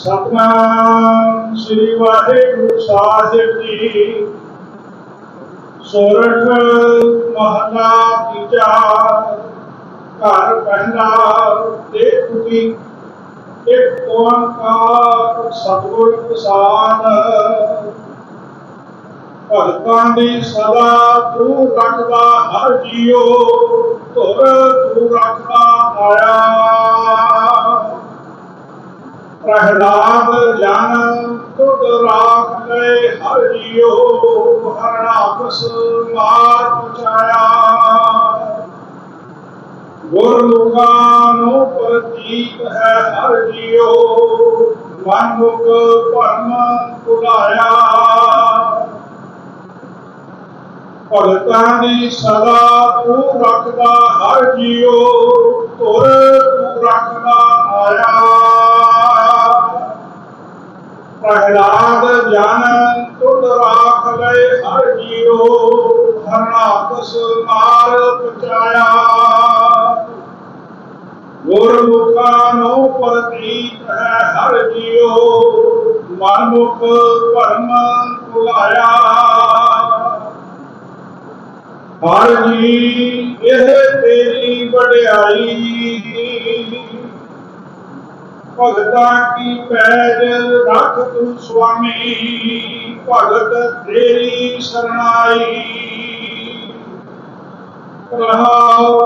ਸਤਨਾਮ ਸ੍ਰੀ ਵਾਹਿਗੁਰੂ ਸਾਹਿਬ ਜੀ। ਸੋਰਠ ਮਹਲਾ ਤੀਜਾ, ਘਰ ਪਹਿਲਾ ਤੇ ਕੁਟੀ ਇੱਕ ਓੰਕਾਰ ਸਤਿਗੁਰ ਪ੍ਰਸਾਦ। ਭਗਤਾਂ ਦੀ ਸਦਾ ਤੂੰ ਰੱਖਦਾ, ਹਰ ਜੀਓ ਧੁਰ ਤੂੰ ਰੱਖਦਾ ਆਇਆ। ਪ੍ਰਹਲਾਦ ਜਨਮ ਤੁਧ ਰਾਖ ਲੈ ਹਰ ਜੀਉ, ਹਰ ਮਾਰ ਪਹੁੰਚਾਇਆ ਗੁਰ ਨੂੰ ਪ੍ਰਤੀਕ ਹੈ ਹਰ ਜੀਓ ਮਨ ਮੁਖ ਭਰਮ ਭੁਲਾਇਆ ਭਗਤਾਂ ਦੀ ਸਦਾ ਤੂੰ ਰੱਖਦਾ ਹਰ ਜੀਓ ਤੁਰ ਤੂੰ ਰੱਖਦਾ ਪ੍ਰਹਿਲਾਦ ਜਨ ਤੁਧ ਰਾਖ ਲੈ ਹਰ ਜੀਉ, ਹਰਨਾਕਸ ਮਾਰ ਪਚਾਇਆ। ਗੁਰ ਨੂੰ ਪ੍ਰਤੀਤ ਹੈ ਹਰ ਜੀਓ ਮਨਮੁਖ ਭਰਮ ਭੁਲਾਇਆ। ਹਰ ਜੀ ਇਹ ਤੇਰੀ ਵਡਿਆਈ। ਭਗਤਾਂ ਕੀ ਪੈਜ ਰੱਖ ਤੂੰ ਸੁਆਮੀ? ਭਗਤ ਤੇਰੀ ਸਰਣਾਈ। ਰਹਾਉ,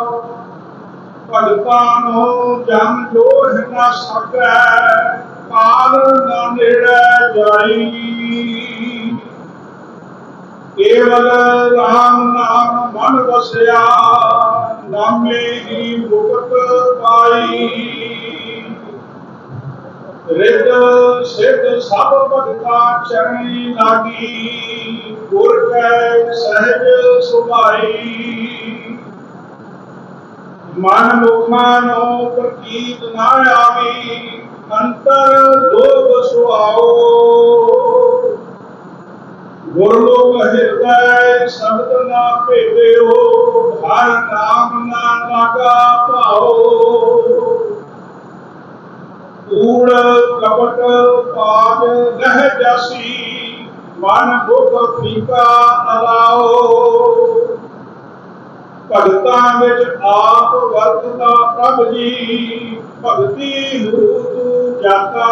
ਭਗਤਾਂ ਨੂੰ ਜਨ ਜੋਹ ਨਾ ਸਕੈ, ਕਾਲ ਨਾ ਨੇੜੇ ਜਾਈ। ਕੇਵਲ ਰਾਮ ਨਾਮ ਮਨ ਵਸਿਆ, ਨਾਮੇ ਦੀ ਮੁਕਤ ਪਾਈ। ਰਿੱਧ ਸਿੱਧ ਸਭ ਭਗਤਾਂ ਚਰਣੀ ਲਾਗੀ ਗੁਰ ਕੈ ਸਹਿਜ ਸੁਭਾਈ। ਮਨ ਮੁਖਾਂ ਪ੍ਰਤੀਤ ਨਾ ਆਵੀ, ਅੰਤਰ ਲੋਭ ਸੁਆਓ ਗੁਰਲੋਕ ਹਿਰਦੈ ਸ਼ਬਦ ਨਾ ਭੇਦਿਓ, ਹਰ ਨਾਮ ਨਾ ਲਾਗਾ ਭਾਓ। ਕੂੜ ਕਪਟ ਪਾਜ ਲਹਿ ਜਾਸੀ ਮਨ ਭੁਖ ਫੀਕਾ ਅਲਾਓ। ਭਗਤਾਂ ਵਿੱਚ ਆਪ ਵਰਤਦਾ ਪ੍ਰਭ ਜੀ, ਭਗਤੀ ਹੂਤ ਜਾਤਾ।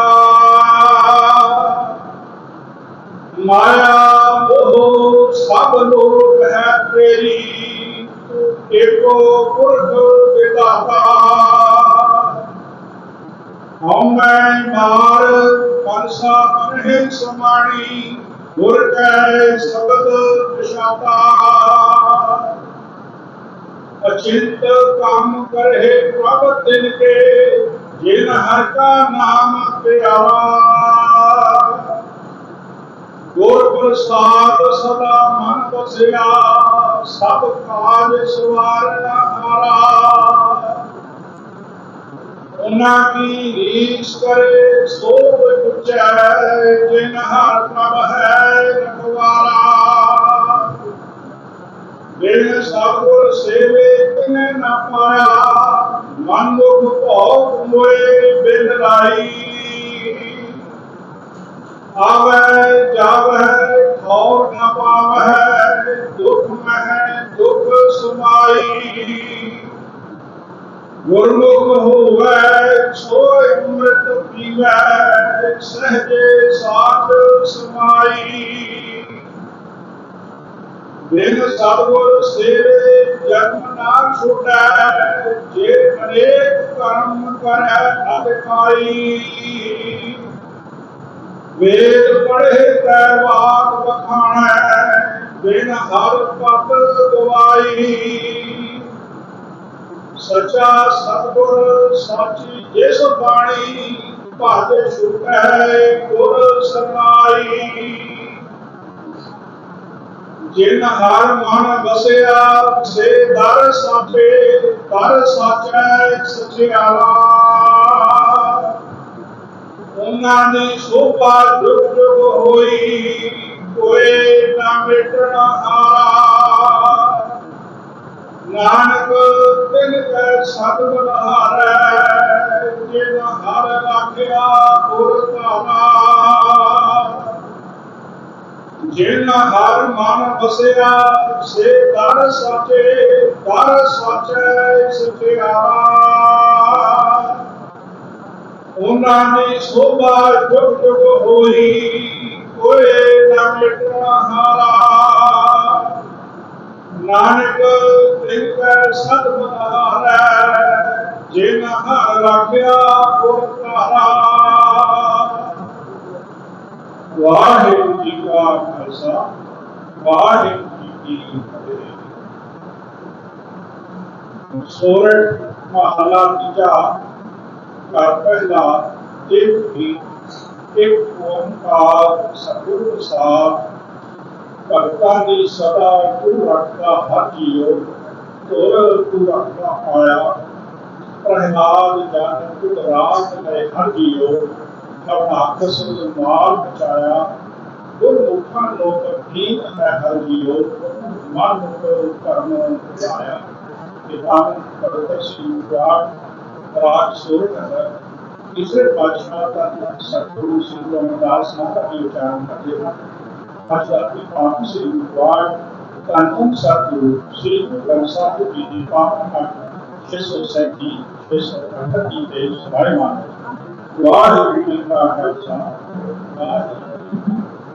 ਮਾਇਆ ਮੋਹ ਸਭ ਲੋਕ ਹੈ ਤੇਰੀ, ਏਕੋ ਪੁਰਖ ਵਿਦਾਤਾ ਹਉਮੈ ਮਾਰ ਮਨਸਾ ਮਨਹਿ ਸਮਾਣੀ, ਗੁਰ ਕੈ ਸ਼ਬਦ ਵਿਸ਼ਾਤਾ ਅਚਿੰਤ ਕੰਮ ਕਰਹਿ ਪ੍ਰਭ ਦਿਨ ਕੇ, ਜਿਨ ਹਰ ਕਾ ਨਾਮ ਪਿਆਵਾ ਗੁਰ ਪ੍ਰਸਾਦ ਸਦਾ ਮਨ ਬਸਿਆ, ਸਭ ਕਾਜ ਸਵਾਰਨ ਹਾਰਾ ਉਹਨਾਂ ਕੀ ਰੀਸ ਕਰੇ ਸੋ ਪੁੱਛੈ, ਜਿਨ ਹਰ ਪ੍ਰਭ ਹੈ ਰਖਵਾਰਾ ਬਿਨ ਸਤਿਗੁਰ ਸੇਵੇ ਤਿਨੇ ਨਾ ਪਾਇਆ, ਮਨ ਮੁਖ ਭੋਗ ਮੋਏ ਬਿਨ ਲਾਈ। ਆਵੈ, ਜਾਵੈ ਖੌਰ ਨ ਪਾਵੈ, ਦੁਖ ਮਹਿ ਦੁਖ ਸੁਮਾਈ। ਗੁਰਮੁਖ ਹੋਵੇ, ਸੋਇ ਅੰਮ੍ਰਿਤ ਪੀਵੈ, ਸਹਜੇ ਸਾਧ ਸਮਾਈ। ਬਿਨ ਸਤਿਗੁਰ ਸੇਵੇ ਜਨਮ ਨਾ ਛੁਟੈ, ਜੇ ਅਨੇਕ ਕਰਮ ਕਰੈ ਅਦਕਾਈ ਵੇਦ ਪੜ੍ਹੇ ਤੈ ਬਾਤ ਬਖਾਣੈ ਬਿਨ ਹਰ ਪਦ ਗਵਾਈ। ਸੱਚਾ ਸਤਿਗੁਰ, ਸਾਚੀ ਜਿਸ ਬਾਣੀ ਭਜ ਛੁਟੈ ਗੁਰ ਸਰਨਾਈ ਜਿਨ ਹਰ ਮਨ ਵਸਿਆ, ਸੇ ਦਰ ਸਾਚੇ ਦਰ ਸਾਚੈ ਸਚਿਆਲਾ। ਉਹਨਾਂ ਦੀ ਸੋਭਾ ਜੁਗ ਜੁਗ ਹੋਈ, ਕੋਈ ਨਾ ਮਿਟਣਾ ਹਾਰਾ ਨਾਨਕ ਸ਼ਬਦ ਬਹਾਰੈ ਜੇ ਨਾ ਹਰ ਰਾਖਿਆ ਗੁਰ ਧਾਰਾ ਜੇ ਨਾ ਹਰ ਮਨ ਬਸਿਆ ਸੇ ਦਰ ਸਾਚੇ ਦਰ ਸਾਚੇ ਸਚਿਆਰਾ ਉਹਨਾਂ ਦੀ ਸੋਭਾ ਜੁਗ ਜੁਗ ਹੋਈ ਕੋਈ ਨਾ ਮਿਟਣਾ ਹਾਰਾ। ਨਾਨਕ ਤਿੰਕੈ ਸਦ ਬਨਾਰੈ ਜਿਨ ਹਰ ਰੱਖਿਆ ਗੁਰ ਤਾਰਾ ਵਾਹਿਗੁਰੂ ਜੀ ਕਾ ਖਾਲਸਾ ਵਾਹਿਗੁਰੂ ਜੀ ਕੀ ਫਤਿਹ ਸੋਰਠ ਮਹਲਾ ਤੀਜਾ ਘਰ ਪਹਿਲਾ ਇੱਕ ਹੀ ਇੱਕ ਓੰਕਾਰ ਸਤਿਗੁਰ ਪ੍ਰਸਾਦ ਭਗਤਾਂ ਦੀ ਸਦਾ ਤੂੰ ਰੱਖਦਾ ਹਰ ਜੀਉ ਤੋਰ ਤੂੰ ਰੱਖਦਾ ਪਾਇਆ ਪ੍ਰਹਿਲਾਦ ਜਨ ਤੁਧ ਰਾਤ ਲੈ ਹਰ ਜੀਉ ਆਪਣਾ ਕਸਮ ਮਾਲ ਬਚਾਇਆ ਗੁਰ ਮੁਖਾਂ ਲੋਕ ਠੀਕ ਹੈ ਹਰ ਜੀਉ ਮਨ ਮੁਖ ਕਰਮ ਬਚਾਇਆ ਕਿਤਾਬ ਭਗਤ ਸਿੰਘ ਰਾਜ ਰਾਜ ਸੂਰਤ ਹੈ ਇਸੇ ਪਾਤਸ਼ਾਹ ਦਾ ਸਤਿਗੁਰੂ ਸ੍ਰੀ ਰਾਮਦਾਸ ਨਾਮ ਦੀ ਉਚਾਰਨ ਕਰਦੇ ਹਨ ਅੱਜ ਦਾ ਪਾਪ ਸ੍ਰੀ ਗੁਰਦੁਆਰ ਧੰਨ ਸਤਿਗੁਰੂ ਸ੍ਰੀ ਗੁਰੂ ਗ੍ਰੰਥ ਸਾਹਿਬ ਜੀ ਦੀ ਪਾਵਨ ਘਟ 637